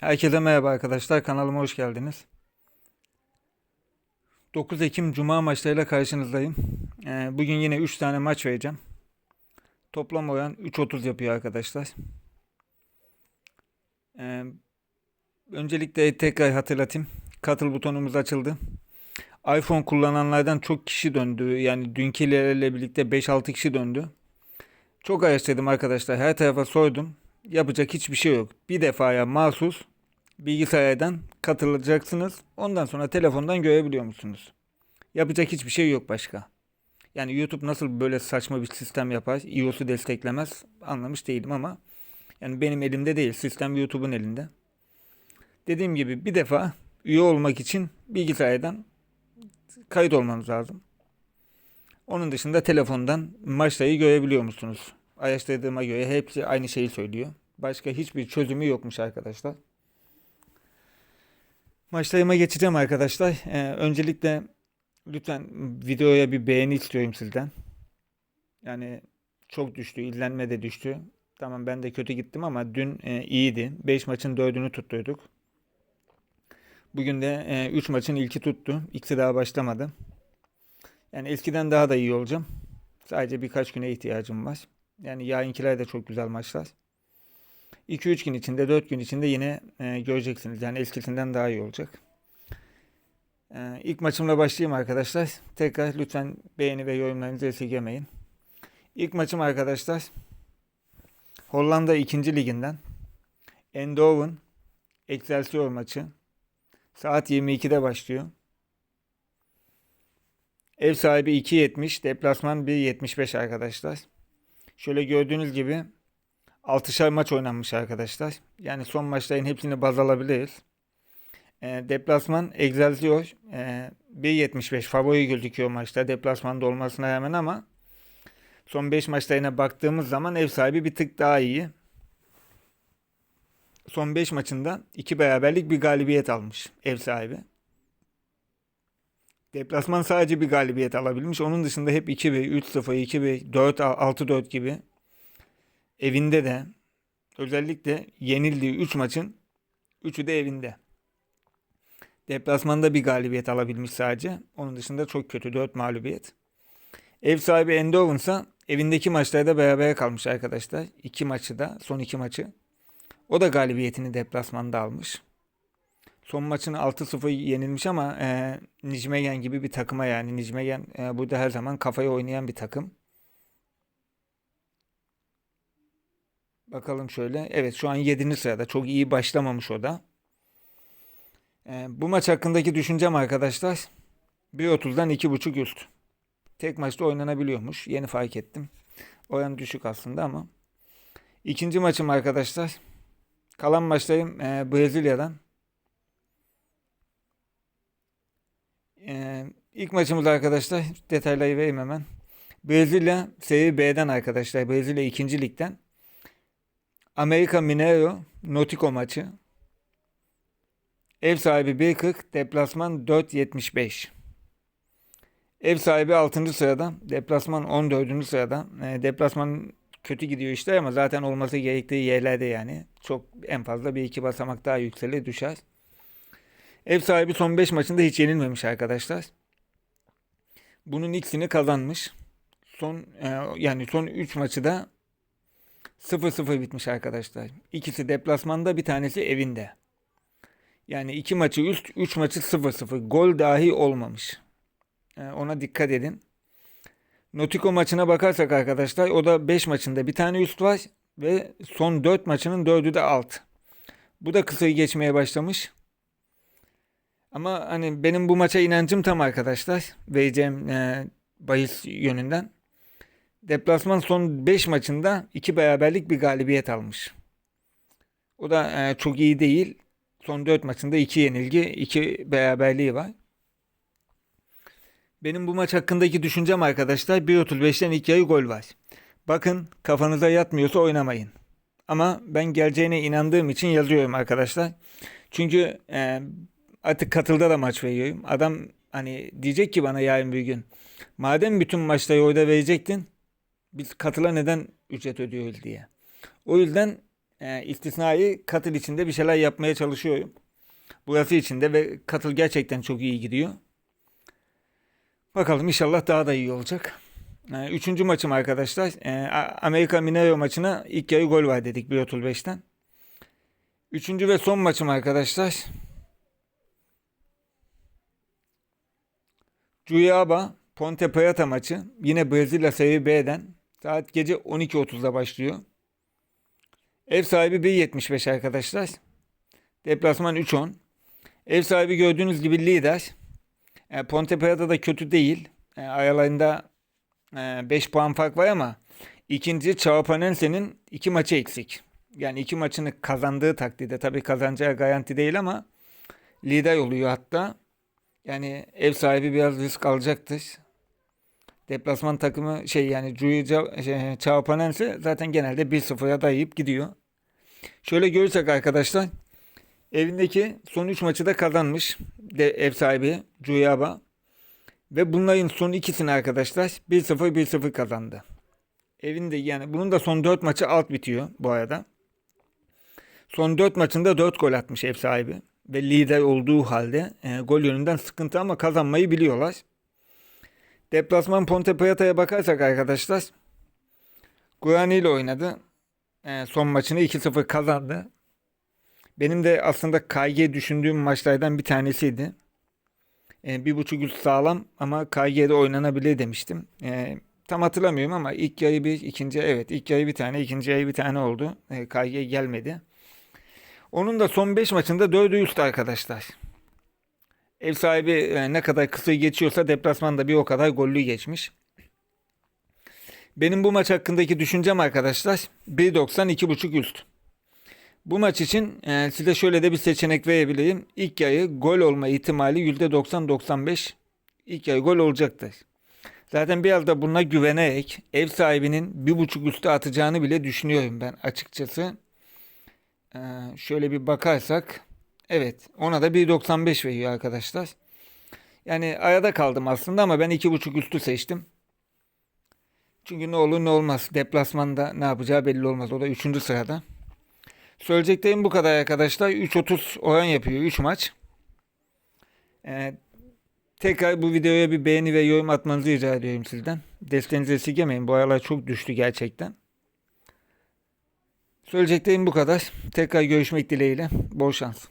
Herkese merhaba arkadaşlar. Kanalıma hoş geldiniz. 9 Ekim Cuma maçlarıyla karşınızdayım. Ee, bugün yine 3 tane maç vereceğim. Toplam oran 3.30 yapıyor arkadaşlar. Ee, öncelikle tekrar hatırlatayım. Katıl butonumuz açıldı. iPhone kullananlardan çok kişi döndü. Yani dünkilerle birlikte 5-6 kişi döndü. Çok araştırdım arkadaşlar. Her tarafa sordum. Yapacak hiçbir şey yok. Bir defaya mahsus bilgisayardan katılacaksınız. Ondan sonra telefondan görebiliyor musunuz? Yapacak hiçbir şey yok başka. Yani YouTube nasıl böyle saçma bir sistem yapar, iOS'u desteklemez anlamış değilim ama yani benim elimde değil, sistem YouTube'un elinde. Dediğim gibi bir defa üye olmak için bilgisayardan kayıt olmanız lazım. Onun dışında telefondan maçları görebiliyor musunuz? Araştırdığıma göre hepsi aynı şeyi söylüyor. Başka hiçbir çözümü yokmuş arkadaşlar. Maçlarıma geçeceğim arkadaşlar. Ee, öncelikle lütfen videoya bir beğeni istiyorum sizden. Yani çok düştü, izlenme de düştü. Tamam ben de kötü gittim ama dün e, iyiydi. 5 maçın 4'ünü tuttuyduk. Bugün de 3 maçın ilki tuttu. İkisi daha başlamadı. Yani eskiden daha da iyi olacağım. Sadece birkaç güne ihtiyacım var. Yani yarınkiler de çok güzel maçlar. 2-3 gün içinde, 4 gün içinde yine e, göreceksiniz. Yani eskisinden daha iyi olacak. E, ilk maçımla başlayayım arkadaşlar. Tekrar lütfen beğeni ve yorumlarınızı esirgemeyin. İlk maçım arkadaşlar Hollanda 2. liginden Eindhoven Excelsior maçı. Saat 22'de başlıyor. Ev sahibi 2.70, deplasman 1.75 arkadaşlar. Şöyle gördüğünüz gibi 6'şar maç oynanmış arkadaşlar. Yani son maçların hepsini baz alabiliriz. E, deplasman Excelsior e, 1.75 favori gözüküyor maçta deplasmanda olmasına rağmen ama son 5 maçlarına baktığımız zaman ev sahibi bir tık daha iyi. Son 5 maçında 2 beraberlik bir galibiyet almış ev sahibi. Deplasman sadece bir galibiyet alabilmiş. Onun dışında hep 2-1, 3-0, 2-1, 4-6-4 gibi evinde de özellikle yenildiği 3 maçın 3'ü de evinde. Deplasmanda bir galibiyet alabilmiş sadece. Onun dışında çok kötü 4 mağlubiyet. Ev sahibi Eindhoven ise evindeki maçlarda beraber kalmış arkadaşlar. 2 maçı da son 2 maçı. O da galibiyetini deplasmanda almış. Son maçını 6-0 yenilmiş ama e, Nijmegen gibi bir takıma yani Nijmegen e, burada her zaman kafaya oynayan bir takım. Bakalım şöyle. Evet şu an 7. sırada. Çok iyi başlamamış o da. Ee, bu maç hakkındaki düşüncem arkadaşlar 1.30'dan 2.5 üst. Tek maçta oynanabiliyormuş. Yeni fark ettim. Oran düşük aslında ama. İkinci maçım arkadaşlar. Kalan maçlarım e, Brezilya'dan. E, ilk maçımız arkadaşlar. Detayları vereyim hemen. Brezilya Serie B'den arkadaşlar. Brezilya 2. ligden. Amerika Mineiro Nautico maçı. Ev sahibi 1.40, deplasman 4.75. Ev sahibi 6. sırada, deplasman 14. sırada. E, deplasman kötü gidiyor işte ama zaten olması gerektiği yerlerde yani. Çok en fazla bir iki basamak daha yükselir düşer. Ev sahibi son 5 maçında hiç yenilmemiş arkadaşlar. Bunun ikisini kazanmış. Son e, yani son 3 maçı da 0-0 bitmiş arkadaşlar. İkisi deplasmanda bir tanesi evinde. Yani iki maçı üst, üç maçı 0-0. Gol dahi olmamış. Yani ona dikkat edin. Notiko maçına bakarsak arkadaşlar o da 5 maçında bir tane üst var ve son 4 maçının 4'ü de alt. Bu da kısayı geçmeye başlamış. Ama hani benim bu maça inancım tam arkadaşlar. Vereceğim e, bahis yönünden. Deplasman son 5 maçında 2 beraberlik bir galibiyet almış. O da e, çok iyi değil. Son 4 maçında 2 yenilgi, 2 beraberliği var. Benim bu maç hakkındaki düşüncem arkadaşlar 1.35'ten 2 yarı gol var. Bakın kafanıza yatmıyorsa oynamayın. Ama ben geleceğine inandığım için yazıyorum arkadaşlar. Çünkü e, artık katılda da maç veriyorum. Adam hani diyecek ki bana yarın bir gün. Madem bütün maçları orada verecektin biz katıla neden ücret ödüyoruz diye. O yüzden e, istisnai Katıl içinde bir şeyler yapmaya çalışıyorum. Burası içinde ve Katıl gerçekten çok iyi gidiyor. Bakalım inşallah daha da iyi olacak. E, üçüncü maçım arkadaşlar. E, Amerika Mineiro maçına ilk yarı gol var dedik 1.35'ten. Üçüncü ve son maçım arkadaşlar. Cuiaba Ponte Preta maçı. Yine Brezilya Serie B'den. Saat gece 12.30'da başlıyor. Ev sahibi 1.75 arkadaşlar. Deplasman 3.10. Ev sahibi gördüğünüz gibi lider. E, Ponte Preta da kötü değil. E, aralarında 5 puan fark var ama ikinci Çağpanense'nin 2 maçı eksik. Yani iki maçını kazandığı takdirde tabii kazanacağı garanti değil ama lider oluyor hatta. Yani ev sahibi biraz risk alacaktır. Deplasman takımı şey yani Cuyu şey, Çağpanense zaten genelde 1-0'a dayayıp gidiyor. Şöyle görürsek arkadaşlar evindeki son 3 maçı da kazanmış de ev sahibi Cuyaba. Ve bunların son ikisini arkadaşlar 1-0 1-0 kazandı. Evinde yani bunun da son 4 maçı alt bitiyor bu arada. Son 4 maçında 4 gol atmış ev sahibi. Ve lider olduğu halde e, gol yönünden sıkıntı ama kazanmayı biliyorlar. Deplasman Ponte Preta'ya bakarsak arkadaşlar. Guarani ile oynadı. E, son maçını 2-0 kazandı. Benim de aslında KG düşündüğüm maçlardan bir tanesiydi. E, bir buçuk üst sağlam ama KG'de oynanabilir demiştim. E, tam hatırlamıyorum ama ilk yarı bir, ikinci evet ilk yarı bir tane, ikinci yarı bir tane oldu. E, KG gelmedi. Onun da son 5 maçında 4'ü üst arkadaşlar. Ev sahibi e, ne kadar kısa geçiyorsa deplasmanda bir o kadar gollü geçmiş. Benim bu maç hakkındaki düşüncem arkadaşlar 1.90 2.5 üst. Bu maç için e, size şöyle de bir seçenek verebileyim. İlk yarı gol olma ihtimali %90-95. İlk yarı gol olacaktır. Zaten biraz da buna güvenerek ev sahibinin bir buçuk üstü atacağını bile düşünüyorum ben açıkçası. Ee, şöyle bir bakarsak evet ona da 1.95 veriyor arkadaşlar. Yani arada kaldım aslında ama ben 2.5 üstü seçtim. Çünkü ne olur ne olmaz. Deplasmanda ne yapacağı belli olmaz. O da 3. sırada. Söyleyeceklerim bu kadar arkadaşlar. 3.30 oran yapıyor 3 maç. Ee, tekrar bu videoya bir beğeni ve yorum atmanızı rica ediyorum sizden. Desteğinizi esirgemeyin. Bu aralar çok düştü gerçekten. Söyleyeceklerim bu kadar. Tekrar görüşmek dileğiyle. Bol şans.